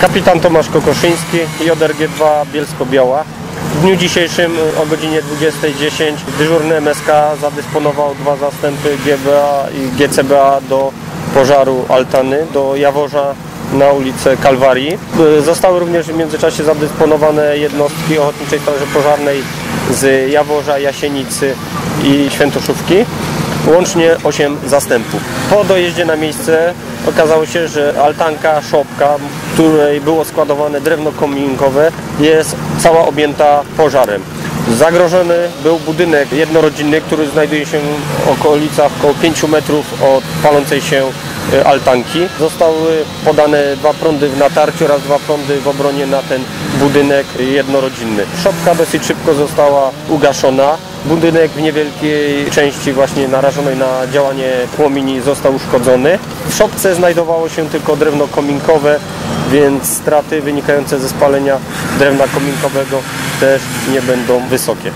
Kapitan Tomasz Kokoszyński, JRG2 Bielsko-Biała. W dniu dzisiejszym o godzinie 20.10 dyżurny MSK zadysponował dwa zastępy GBA i GCBA do pożaru Altany, do Jaworza na ulicę Kalwarii. Zostały również w międzyczasie zadysponowane jednostki Ochotniczej Straży Pożarnej z Jaworza, Jasienicy i Świętoszówki. Łącznie 8 zastępów. Po dojeździe na miejsce okazało się, że altanka, szopka, w której było składowane drewno kominkowe, jest cała objęta pożarem. Zagrożony był budynek jednorodzinny, który znajduje się w okolicach około 5 metrów od palącej się altanki. Zostały podane dwa prądy w natarciu oraz dwa prądy w obronie na ten budynek jednorodzinny. Szopka dosyć szybko została ugaszona. Budynek w niewielkiej części właśnie narażonej na działanie płomieni został uszkodzony. W szopce znajdowało się tylko drewno kominkowe, więc straty wynikające ze spalenia drewna kominkowego też nie będą wysokie.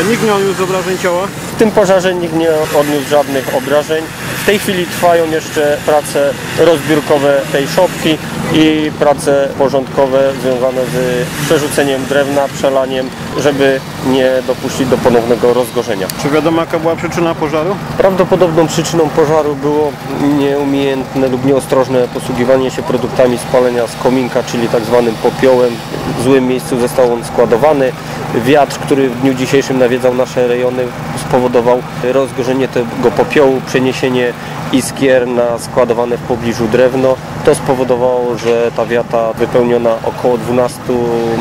E, Nikt nie odniósł obrażeń ciała. W tym pożarze nikt nie odniósł żadnych obrażeń. W tej chwili trwają jeszcze prace rozbiórkowe tej szopki i prace porządkowe związane z przerzuceniem drewna, przelaniem, żeby nie dopuścić do ponownego rozgorzenia. Czy wiadomo jaka była przyczyna pożaru? Prawdopodobną przyczyną pożaru było nieumiejętne lub nieostrożne posługiwanie się produktami spalenia z kominka, czyli tak zwanym popiołem. W złym miejscu został on składowany. Wiatr, który w dniu dzisiejszym nawiedzał nasze rejony, spowodował rozgorzenie tego popiołu, przeniesienie iskier na składowane w pobliżu drewno. To spowodowało, że ta wiata wypełniona około 12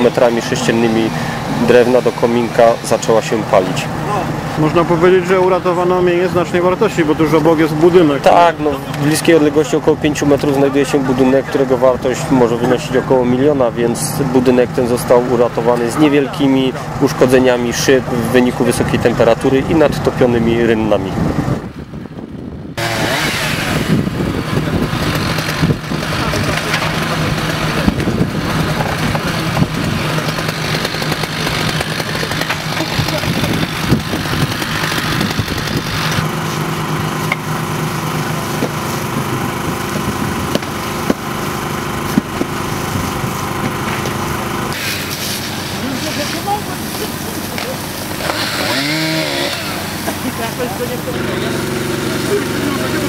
metrami sześciennymi drewna do kominka zaczęła się palić. Można powiedzieć, że uratowano mienie znacznej wartości, bo tuż obok jest budynek. Tak, no, w bliskiej odległości około 5 metrów znajduje się budynek, którego wartość może wynosić około miliona, więc budynek ten został uratowany z niewielkimi uszkodzeniami szyb w wyniku wysokiej temperatury i nadtopionymi rynnami. Thank you.